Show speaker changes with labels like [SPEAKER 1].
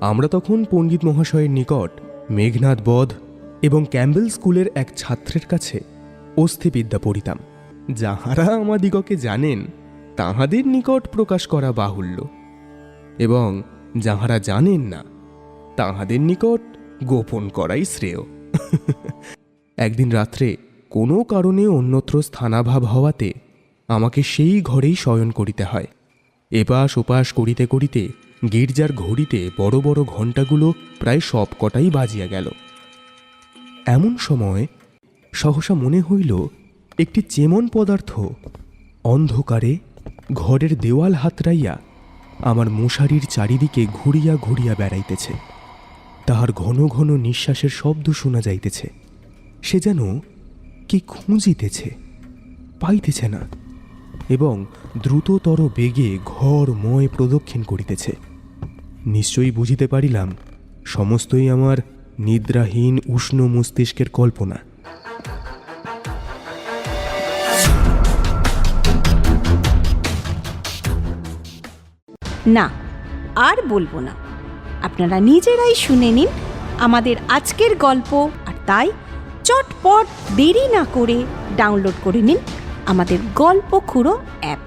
[SPEAKER 1] আমরা তখন পণ্ডিত মহাশয়ের নিকট মেঘনাথ বধ এবং ক্যাম্বেল স্কুলের এক ছাত্রের কাছে অস্থিবিদ্যা পড়িতাম। যাহারা আমাদিগকে জানেন, তাহাদের নিকট প্রকাশ করা বাহুল্য। এবং যাহারা জানেন না, তাহাদের নিকট গোপন করাই শ্রেয়। একদিন রাত্রে কোনো কারণে অন্যত্র স্থানাভাব হওয়াতে আমাকে সেই ঘরেই শয়ন করিতে হয়। এপাশ ওপাশ করিতে করিতে গির্জার ঘড়িতে বড় বড় ঘণ্টাগুলো প্রায় সব কটাই বাজিয়া গেল। এমন সময় সহসা মনে হইল, একটি চেমন পদার্থ অন্ধকারে ঘরের দেওয়াল হাতড়াইয়া আমার মশারির চারিদিকে ঘুরিয়া ঘুরিয়া বেড়াইতেছে। তাহার ঘন ঘন নিঃশ্বাসের শব্দ শোনা যাইতেছে। সে যেন কি খুঁজিতেছে, পাইতেছে না এবং দ্রুততর বেগে ঘরময় প্রদক্ষিণ করিতেছে। নিশ্চয়ই বুঝিতে পারিলাম, সমস্তই আমার নিদ্রাহীন উষ্ণ মস্তিষ্কের কল্পনা।
[SPEAKER 2] না, আর বলব না। আপনারা নিজেরাই শুনে নিন আমাদের আজকের গল্প, আর তাই চটপট দেরি না করে ডাউনলোড করে নিন আমাদের গল্প খুঁড়ো অ্যাপ।